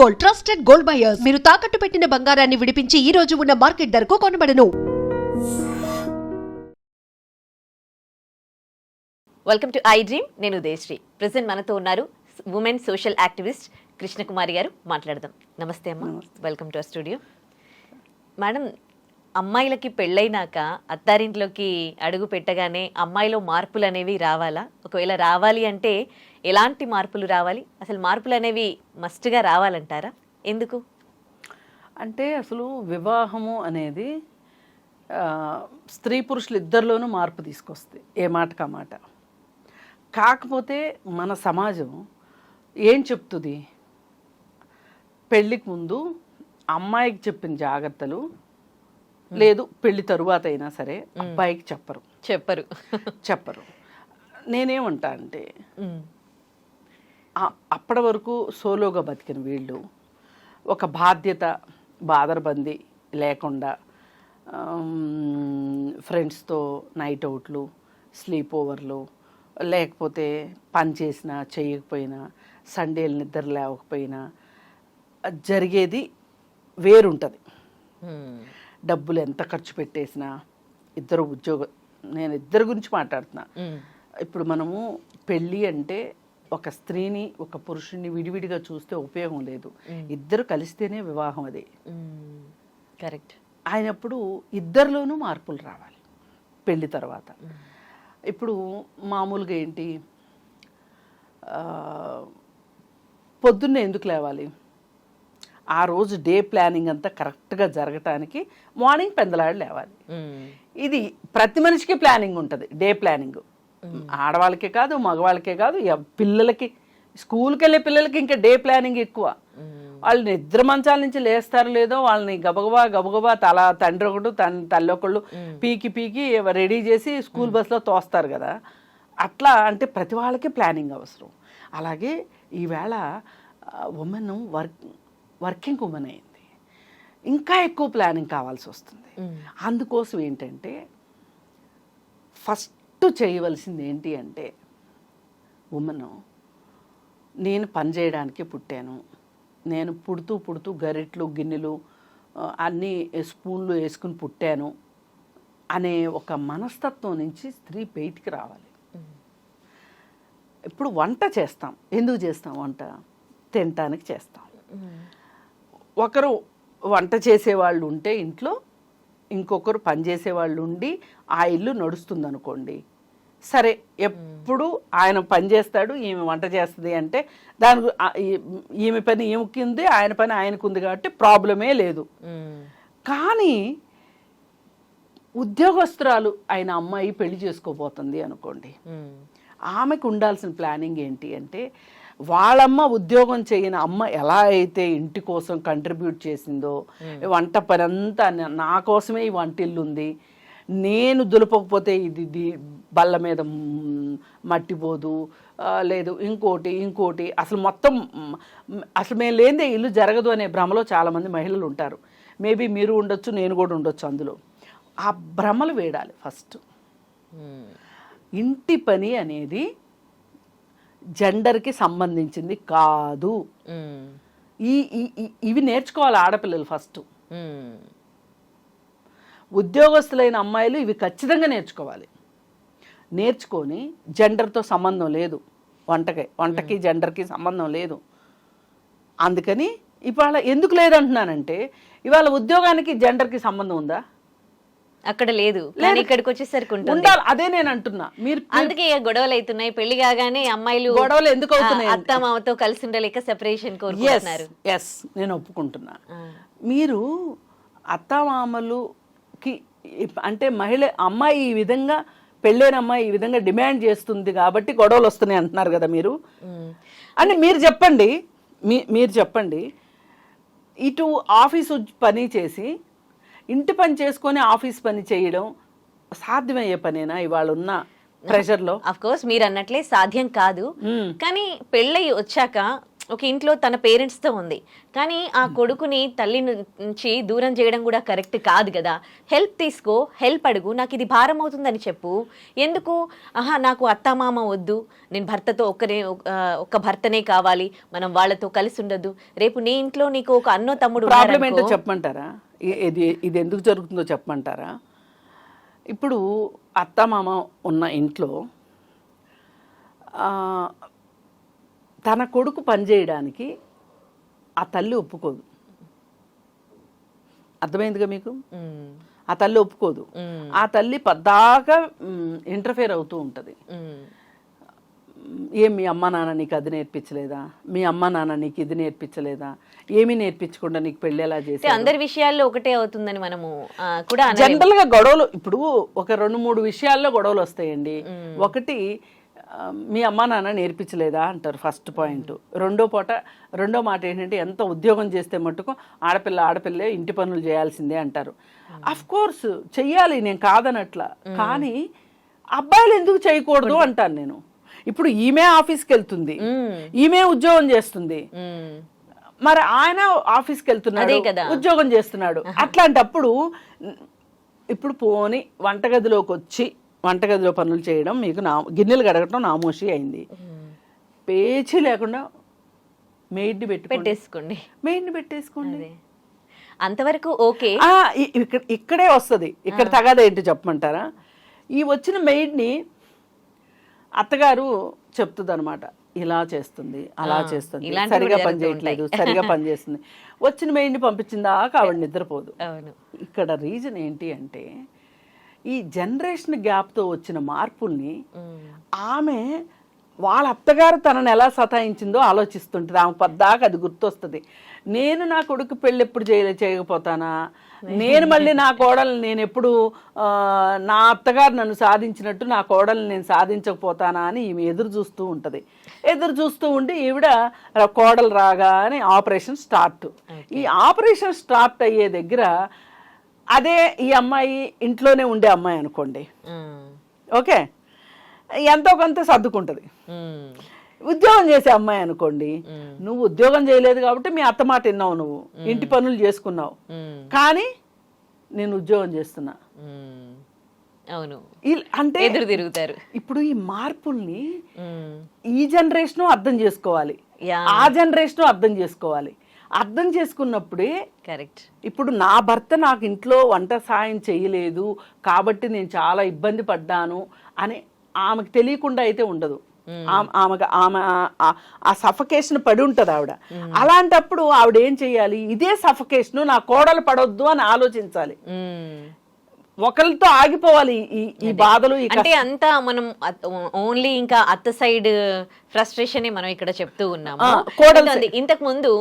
Gold trusted gold buyers మీరు తాకట్టు పెట్టిన బంగారాన్ని విడిపించి ఈ రోజు ఉన్న మార్కెట్ ధరకు కొనబడను. వెల్కమ్ టు ఐ డ్రీమ్ నేను ఉదయశ్రీ. ప్రజెంట్ మనతో ఉన్నారు ఉమెన్ సోషల్ యాక్టివిస్ట్ కృష్ణకుమారి గారు. మాట్లాడదాం. నమస్తే అమ్మ. Welcome to our studio madam అమ్మాయిలకి పెళ్ళైనాక అత్తారింట్లోకి అడుగు పెట్టగానే అమ్మాయిలో మార్పులు అనేవి రావాలా? ఒకవేళ రావాలి అంటే ఎలాంటి మార్పులు రావాలి? అసలు మార్పులు అనేవి మస్ట్గా రావాలంటారా? ఎందుకు? అంటే అసలు వివాహము అనేది స్త్రీ పురుషులు ఇద్దరిలోనూ మార్పు తీసుకొస్తుంది ఏ మాటకు మాట. కాకపోతే మన సమాజం ఏం చెప్తుంది? పెళ్ళికి ముందు అమ్మాయికి చెప్పిన జాగ్రత్తలు లేదు పెళ్ళి తరువాత అయినా సరే అబ్బాయికి చెప్పరు. చెప్పరు. చెప్పరు. నేనేమంటా అంటే అప్పటి వరకు సోలోగా బతికిన వీళ్ళు ఒక బాధ్యత బాదరబంది లేకుండా ఫ్రెండ్స్తో నైట్ అవుట్లు స్లీప్ ఓవర్లు లేకపోతే పని చేసినా చేయకపోయినా సండేలు నిద్ర లేవకపోయినా జరిగేది వేరుంటుంది. డబ్బులు ఎంత ఖర్చు పెట్టేసినా ఇద్దరు ఉద్యోగ నేను ఇద్దరి గురించి మాట్లాడుతున్నా. ఇప్పుడు మనము పెళ్ళి అంటే ఒక స్త్రీని ఒక పురుషుణ్ణి విడివిడిగా చూస్తే ఉపయోగం లేదు. ఇద్దరు కలిస్తేనే వివాహం అది. కరెక్ట్. అయినప్పుడు ఇద్దరిలోనూ మార్పులు రావాలి. పెళ్ళి తర్వాత. ఇప్పుడు మామూలుగా ఏంటి? పొద్దున్నే ఎందుకు లేవాలి? ఆ రోజు డే ప్లానింగ్ అంతా కరెక్ట్గా జరగటానికి మార్నింగ్ పెందలాడి లేవాలి. ఇది ప్రతి మనిషికి ప్లానింగ్ ఉంటుంది డే ప్లానింగ్. ఆడవాళ్ళకే కాదు మగవాళ్ళకే కాదు పిల్లలకి స్కూల్కి వెళ్ళే పిల్లలకి ఇంకా డే ప్లానింగ్ ఎక్కువ. వాళ్ళు నిద్ర మంచాల నుంచి లేస్తారో లేదో వాళ్ళని గబగబా గబగబా తల తండ్రి ఒకడు తన్ తల్లి ఒకళ్ళు పీకి పీకి రెడీ చేసి స్కూల్ బస్లో తోస్తారు కదా. అట్లా అంటే ప్రతి వాళ్ళకి ప్లానింగ్ అవసరం. అలాగే ఈవేళ ఉమెన్ వర్క్ వర్కింగ్ ఉమెన్ అయింది. ఇంకా ఎక్కువ ప్లానింగ్ కావాల్సి వస్తుంది. అందుకోసం ఏంటంటే ఫస్ట్ చేయవలసింది ఏంటి అంటే ఉమెన్ నేను పని చేయడానికి పుట్టాను. నేను పుడుతూ పుడుతూ గరిట్లు గిన్నెలు అన్నీ స్పూన్లు వేసుకుని పుట్టాను అనే ఒక మనస్తత్వం నుంచి స్త్రీ బయటికి రావాలి. ఇప్పుడు వంట చేస్తాం. ఎందుకు చేస్తాం వంట? తినటానికి చేస్తాం. ఒకరు వంట చేసేవాళ్ళు ఉంటే ఇంట్లో ఇంకొకరు పని చేసేవాళ్ళు ఉండి ఆ ఇల్లు నడుస్తుంది అనుకోండి సరే ఎప్పుడు ఆయన పని చేస్తాడు ఈమె వంట చేస్తుంది అంటే దాని ఈమె పని ఈమెకి ఉంది ఆయన పని ఆయనకు ఉంది కాబట్టి ప్రాబ్లమే లేదు. కానీ ఉద్యోగస్తురాలు అయిన అమ్మాయి పెళ్ళి చేసుకోబోతుంది అనుకోండి. ఆమెకు ఉండాల్సిన ప్లానింగ్ ఏంటి అంటే వాళ్ళమ్మ ఉద్యోగం చేయని అమ్మ ఎలా అయితే ఇంటి కోసం కంట్రిబ్యూట్ చేసిందో వంట పని అంతా నా- కోసమే ఈ వంటిల్లు ఉంది నేను దులపకపోతే ఇది బల్ల మీద మ్, మట్టి పోదు ఆ, లేదు ఇంకోటి ఇంకోటి. అసలు మొత్తం అసలు మేము లేనిదే ఇల్లు జరగదు అనే భ్రమలో చాలామంది మహిళలు ఉంటారు. మేబీ మీరు ఉండొచ్చు నేను కూడా ఉండొచ్చు అందులో. ఆ భ్రమలు వేడాలి ఫస్ట్. ఉమ్, ఇంటి పని అనేది జెండర్కి సంబంధించింది కాదు. ఈ ఇవి నేర్చుకోవాలి ఆడపిల్లలు ఫస్ట్. ఉద్యోగస్తులైన అమ్మాయిలు ఇవి ఖచ్చితంగా నేర్చుకోవాలి. నేర్చుకొని జెండర్తో సంబంధం లేదు. వంటకి వంటకి జెండర్కి సంబంధం లేదు. అందుకని ఇవాళ ఎందుకు లేదంటున్నానంటే ఇవాళ ఉద్యోగానికి జెండర్కి సంబంధం ఉందా? అక్కడ లేదు ఇక్కడికి వచ్చేసరికి ఉంటుంది. ఉండాలి. అదే నేను అంటున్నా. మీరు అందుకే ఇక గొడవలు అవుతున్నాయి. పెళ్ళి కాగానే అమ్మాయిలు గొడవలు ఎందుకు అవుతున్నాయి అత్త మామతో కలిసి ఉండలేక సెపరేషన్ కోరుకుంటున్నారు. ఎస్ నేను ఒప్పుకుంటున్నా. మీరు అత్తమామలుకి ఇప్- అంటే మహిళ అమ్మాయి ఈ విధంగా పెళ్ళైన అమ్మాయి ఈ విధంగా డిమాండ్ చేస్తుంది కాబట్టి గొడవలు వస్తున్నాయి అంటున్నారు కదా మీరు. అని మీరు చెప్పండి మీ మీరు చెప్పండి ఇటు ఆఫీసు పని చేసి ఇంటి పని చేసుకొని ఆఫీస్ పని చేయడం సాధ్యమయ్యే పనేనా ఇవాళ ఉన్న ప్రెషర్లో? అఫ్ కోర్స్ మీరు అన్నట్లే సాధ్యం కాదు. కానీ పెళ్ళయి వచ్చాక ఒక ఇంట్లో తన పేరెంట్స్తో ఉంది. కానీ ఆ కొడుకుని తల్లి నుంచి దూరం చేయడం కూడా కరెక్ట్ కాదు కదా. హెల్ప్ తీసుకో హెల్ప్ అడుగు నాకు ఇది భారం అవుతుందని చెప్పు. ఎందుకు? ఆహా నాకు అత్తమామ వద్దు. నేను భర్తతో ఒక్కనే ఒక్క భర్తనే కావాలి. మనం వాళ్ళతో కలిసి ఉండొద్దు. రేపు నీ ఇంట్లో నీకు ఒక అన్నో తమ్ముడు ప్రాబ్లం ఏంటో ఉన్నారనుకో, చెప్పమంటారా ఇది ఇది ఎందుకు జరుగుతుందో చెప్పమంటారా? ఇప్పుడు అత్త మామ ఉన్న ఇంట్లో తన కొడుకు పనిచేయడానికి ఆ తల్లి ఒప్పుకోదు. అర్థమైందిగా మీకు? ఆ తల్లి ఒప్పుకోదు. ఆ తల్లి పద్దాకా ఇంటర్ఫేర్ అవుతూ ఉంటుంది. ఏం మీ అమ్మ నాన్న నీకు అది నేర్పించలేదా? మీ అమ్మ నాన్న నీకు ఇది నేర్పించలేదా? ఏమీ నేర్పించకుండా నీకు పెళ్ళి ఎలా చేసి అందరి విషయాల్లో ఒకటే అవుతుందని మనము కూడా. జనరల్గా గొడవలు ఇప్పుడు ఒక రెండు మూడు విషయాల్లో గొడవలు వస్తాయండి. ఒకటి మీ అమ్మ నాన్న నేర్పించలేదా అంటారు ఫస్ట్ పాయింట్. రెండో పూట రెండో మాట ఏంటంటే ఎంత ఉద్యోగం చేస్తే మట్టుకు ఆడపిల్ల ఆడపిల్లే ఇంటి పనులు చేయాల్సిందే అంటారు. అఫ్ కోర్స్ చెయ్యాలి నేను కాదనట్ల. కానీ అబ్బాయిలు ఎందుకు చేయకూడదు అంటాను నేను. ఇప్పుడు ఈమె ఆఫీస్కి వెళ్తుంది. ఈమె ఉద్యోగం చేస్తుంది. మరి ఆయన ఆఫీస్కి వెళ్తున్నాడు. ఉద్యోగం చేస్తున్నాడు. అట్లాంటప్పుడు ఇప్పుడు పోని వంటగదిలోకి వచ్చి వంటగదిలో పనులు చేయడం మీకు నా గిన్నెలు కడగటం నామోషి అయింది. పేచి లేకుండా మెయిడ్ని పెట్టుకోండి. పెట్టేసుకోండి. మెయిడ్ని పెట్టేసుకోండి. అంతవరకు ఓకే. ఇక్కడ ఇక్కడే వస్తుంది. ఇక్కడ తగాదా ఏంటి చెప్పమంటారా? ఈ వచ్చిన మెయిడ్ని అత్తగారు చెప్తుంది అనమాట ఇలా చేస్తుంది అలా చేస్తుంది. సరిగా పని చేయట్లేదు సరిగా పని చేస్తుంది. వచ్చిన మెయిడ్ని పంపించిందాక ఆవిడ నిద్రపోదు. ఇక్కడ రీజన్ ఏంటి అంటే ఈ జనరేషన్ గ్యాప్తో వచ్చిన మార్పుల్ని ఆమె వాళ్ళ అత్తగారు తనని ఎలా సతాయించిందో ఆలోచిస్తుంటుంది. ఆమె పద్దాక అది గుర్తొస్తుంది. నేను నా కొడుకు పెళ్ళి ఎప్పుడు చేయలే చేయకపోతానా? నేను మళ్ళీ నా కోడలు నేను ఎప్పుడు నా అత్తగారు నన్ను సాధించినట్టు నా కోడల్ని నేను సాధించకపోతానా అని ఈమె ఎదురు చూస్తూ ఉంటుంది. ఎదురు చూస్తూ ఉండి ఈవిడ కోడలు రాగానే ఆపరేషన్ స్టార్ట్. ఈ ఆపరేషన్ స్టార్ట్ అయ్యే దగ్గర అదే ఈ అమ్మాయి ఇంట్లోనే ఉండే అమ్మాయి అనుకోండి. ఓకే? ఎంతో కొంత సర్దుకుంటుంది. ఉద్యోగం చేసే అమ్మాయి అనుకోండి నువ్వు ఉద్యోగం చేయలేదు కాబట్టి మీ అత్త మాట విన్నావు నువ్వు. ఇంటి పనులు చేసుకున్నావు. కానీ నేను ఉద్యోగం చేస్తున్నా. అవును. అంటే ఎదురు తిరుగుతారు. ఇప్పుడు ఈ మార్పుల్ని ఈ జనరేషన్ అర్థం చేసుకోవాలి. ఆ జనరేషన్ అర్థం చేసుకోవాలి. అర్థం చేసుకున్నప్పుడే కరెక్ట్ ఇప్పుడు నా భర్త నాకు ఇంట్లో వంట సాయం చేయలేదు కాబట్టి నేను చాలా ఇబ్బంది పడ్డాను అని ఆమెకు తెలియకుండా అయితే ఉండదు. ఆమె- ఆమెకు ఆమె ఆ సఫకేషన్ పడి ఉంటుంది ఆవిడ. అలాంటప్పుడు ఆవిడ ఏం చేయాలి? ఇదే సఫకేషన్ నా కోడలు పడొద్దు అని ఆలోచించాలి. ఒకరితో ఆగిపోవాలి ఈ ఈ బాధలు అంటే అంతా మనం ఓన్లీ ఇంకా అత్త సైడ్ ఫ్రస్ట్రేషన్ మనం ఇక్కడ చెప్తూ ఉన్నాము. ఇంతకు ముందు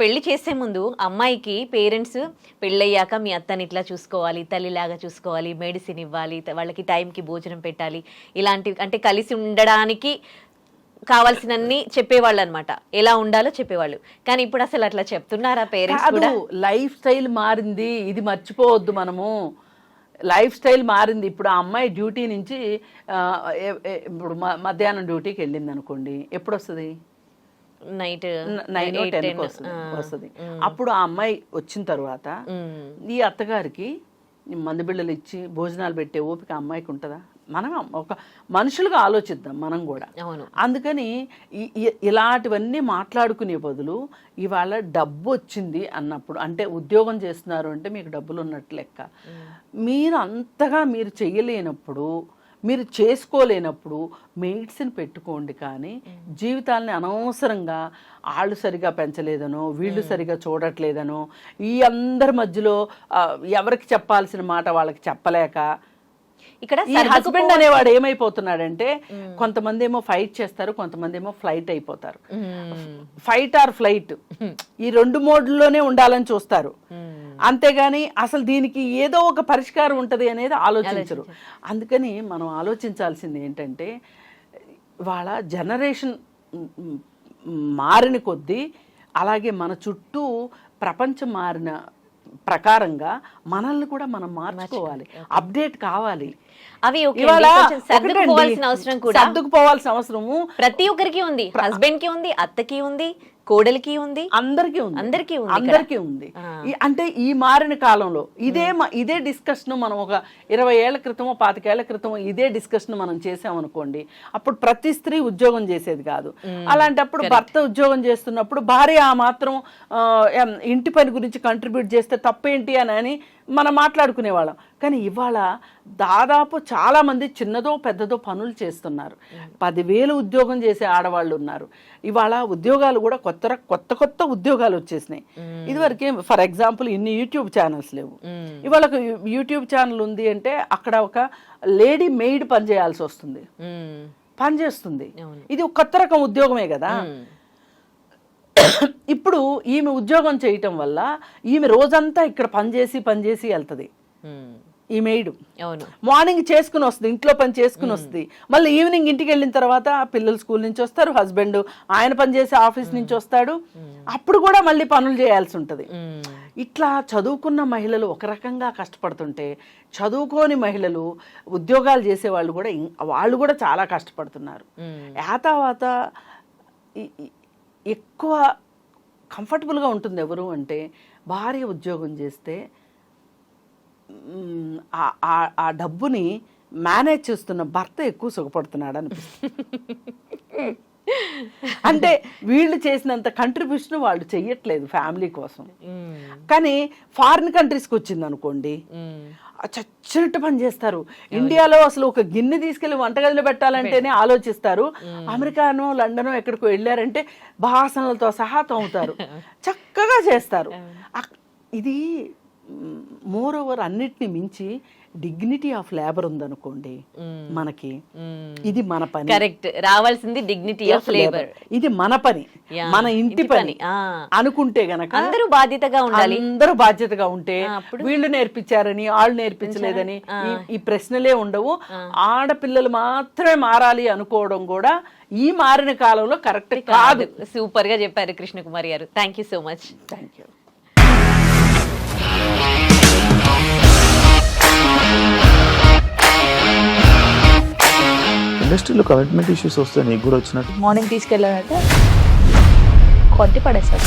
పెళ్ళి చేసే ముందు అమ్మాయికి పేరెంట్స్ పెళ్ళయ్యాక మీ అత్తని ఇట్లా చూసుకోవాలి తల్లిలాగా చూసుకోవాలి మెడిసిన్ ఇవ్వాలి వాళ్ళకి టైంకి భోజనం పెట్టాలి ఇలాంటివి అంటే కలిసి ఉండడానికి కావాల్సినన్ని చెప్పేవాళ్ళు అనమాట ఎలా ఉండాలో చెప్పేవాళ్ళు. కానీ ఇప్పుడు అసలు అట్లా చెప్తున్నారా పేరెంట్స్ లైఫ్ స్టైల్ మారింది ఇది మర్చిపోవద్దు మనము. లైఫ్ స్టైల్ మారింది. ఇప్పుడు ఆ అమ్మాయి డ్యూటీ నుంచి ఇప్పుడు మధ్యాహ్నం డ్యూటీకి వెళ్ళింది అనుకోండి ఎప్పుడు వస్తుంది నైట్ నైన్ టెన్కి వస్తుంది అప్పుడు ఆ అమ్మాయి వచ్చిన తర్వాత ఈ అత్తగారికి మందు బిళ్ళలు ఇచ్చి భోజనాలు పెట్టే ఓపిక అమ్మాయికి ఉంటుందా? మనం ఒక మనుషులుగా ఆలోచిద్దాం మనం కూడా. అందుకని ఇలాంటివన్నీ మాట్లాడుకునే బదులు ఇవాళ డబ్బు వచ్చింది అన్నప్పుడు అంటే ఉద్యోగం చేస్తున్నారు అంటే మీకు డబ్బులు ఉన్నట్టు లెక్క. మీరు అంతగా మీరు చెయ్యలేనప్పుడు మీరు చేసుకోలేనప్పుడు మెయిట్స్ని పెట్టుకోండి కానీ జీవితాలని అనవసరంగా వాళ్ళు సరిగా పెంచలేదనో వీళ్ళు సరిగా చూడట్లేదనో ఈ అందరి మధ్యలో ఎవరికి చెప్పాల్సిన మాట వాళ్ళకి చెప్పలేక ఇక్కడ హస్బెండ్ అనేవాడు ఏమైపోతున్నాడంటే కొంతమంది ఏమో ఫైట్ చేస్తారు కొంతమంది ఏమో ఫ్లైట్ అయిపోతారు. ఫైట్ ఆర్ ఫ్లైట్ ఈ రెండు మోడ్లోనే ఉండాలని చూస్తారు. అంతేగాని అసలు దీనికి ఏదో ఒక పరిష్కారం ఉంటది అనేది ఆలోచించరు. అందుకని మనం ఆలోచించాల్సింది ఏంటంటే వాళ్ళ జనరేషన్ మారిన కొద్దీ అలాగే మన చుట్టూ ప్రపంచం మారిన ప్రకారంగా మనల్ని కూడా మనం మార్చుకోవాలి. అప్డేట్ కావాలి. అవి సర్దుకుపోవాల్సిన అవసరం కూడా. సర్దుకుపోవాల్సిన అవసరము. ప్రతి ఒక్కరికి ఉంది. హస్బెండ్కి ఉంది అత్తకి ఉంది కోడలికి ఉంది అందరికీ ఉంది. అందరికీ ఉంది. అందరికీ ఉంది. అంటే ఈ మారిన కాలంలో ఇదే ఇదే డిస్కషన్ మనం ఒక ఇరవై ఏళ్ళ క్రితమో పాతికేళ్ళ క్రితమో ఇదే డిస్కషన్ మనం చేసామనుకోండి అప్పుడు ప్రతి స్త్రీ ఉద్యోగం చేసేది కాదు. అలాంటప్పుడు భర్త ఉద్యోగం చేస్తున్నప్పుడు భార్య ఆ మాత్రం ఇంటి పని గురించి కంట్రిబ్యూట్ చేస్తే తప్పేంటి అని అని మనం మాట్లాడుకునేవాళ్ళం. కానీ ఇవాళ దాదాపు చాలా మంది చిన్నదో పెద్దదో పనులు చేస్తున్నారు. పదివేలు ఉద్యోగం చేసే ఆడవాళ్ళు ఉన్నారు. ఇవాళ ఉద్యోగాలు కూడా కొత్త కొత్త కొత్త ఉద్యోగాలు వచ్చేసినాయి. ఇదివరకే ఫర్ ఎగ్జాంపుల్ ఇన్ని యూట్యూబ్ ఛానల్స్ లేవు. ఇవాళ ఒక యూట్యూబ్ ఛానల్ ఉంది అంటే అక్కడ ఒక లేడీ మెయిడ్ పని చేయాల్సి వస్తుంది. పని చేస్తుంది. ఇది ఒక కొత్త రకం ఉద్యోగమే కదా. ఇప్పుడు ఈమె ఉద్యోగం చేయటం వల్ల ఈమె రోజంతా ఇక్కడ పనిచేసి పనిచేసి వెళ్తుంది. ఈ మెయిడ్. మార్నింగ్ చేసుకుని వస్తుంది ఇంట్లో పని చేసుకుని వస్తుంది. మళ్ళీ ఈవినింగ్ ఇంటికి వెళ్ళిన తర్వాత పిల్లలు స్కూల్ నుంచి వస్తారు హస్బెండ్ ఆయన పని చేసే ఆఫీస్ నుంచి వస్తాడు. అప్పుడు కూడా మళ్ళీ పనులు చేయాల్సి ఉంటుంది. ఇట్లా చదువుకున్న మహిళలు ఒక రకంగా కష్టపడుతుంటే చదువుకోని మహిళలు ఉద్యోగాలు చేసే వాళ్ళు కూడా వాళ్ళు కూడా చాలా కష్టపడుతున్నారు. యాతావాత ఎక్కువ కంఫర్టబుల్గా ఉంటుంది ఎవరు అంటే భార్య ఉద్యోగం చేస్తే ఆ- డబ్బుని మేనేజ్ చేస్తున్న భర్త ఎక్కువ సుఖపడుతున్నాడు అనిపిస్తుంది. అంటే వీళ్ళు చేసినంత కంట్రిబ్యూషన్ వాళ్ళు చెయ్యట్లేదు ఫ్యామిలీ కోసం. కానీ ఫారిన్ కంట్రీస్కి వచ్చింది అనుకోండి. చచ్చినట్టు పని చేస్తారు. ఇండియాలో అసలు ఒక గిన్నె తీసుకెళ్ళి వంటగదిలో పెట్టాలంటేనే ఆలోచిస్తారు. అమెరికానో లండనో ఎక్కడికో వెళ్ళారంటే బాసనలతో సహా తోముతారు. చక్కగా చేస్తారు. ఇది మోర్ ఓవర్ అన్నిటిని మించి డిగ్నిటీ ఆఫ్ లేబర్ ఉందనుకోండి మనకి. ఇది మన పని. కరెక్ట్ రావాల్సింది డిగ్నిటీ ఆఫ్ లేబర్ ఇది మన పని. మన ఇంటి పని. అనుకుంటే గనక అందరూ బాధ్యతగా ఉండాలి. అందరూ బాధ్యతగా ఉంటే? వీళ్ళు నేర్పించారని వాళ్ళు నేర్పించలేదని ఈ- ఈ ప్రశ్నలే ఉండవు. ఆడపిల్లలు మాత్రమే మారాలి అనుకోవడం కూడా ఈ మారిన కాలంలో కరెక్ట్ కాదు. సూపర్గా చెప్పారు కృష్ణకుమారి గారు. Thank you so much thank you ఇండస్ట్రీలో కమిట్మెంట్ ఇష్యూస్ వస్తే నీకు కూడా వచ్చినట్టు. మార్నింగ్ తీసుకెళ్ళాడంటే కొట్టి పడేస్తాడు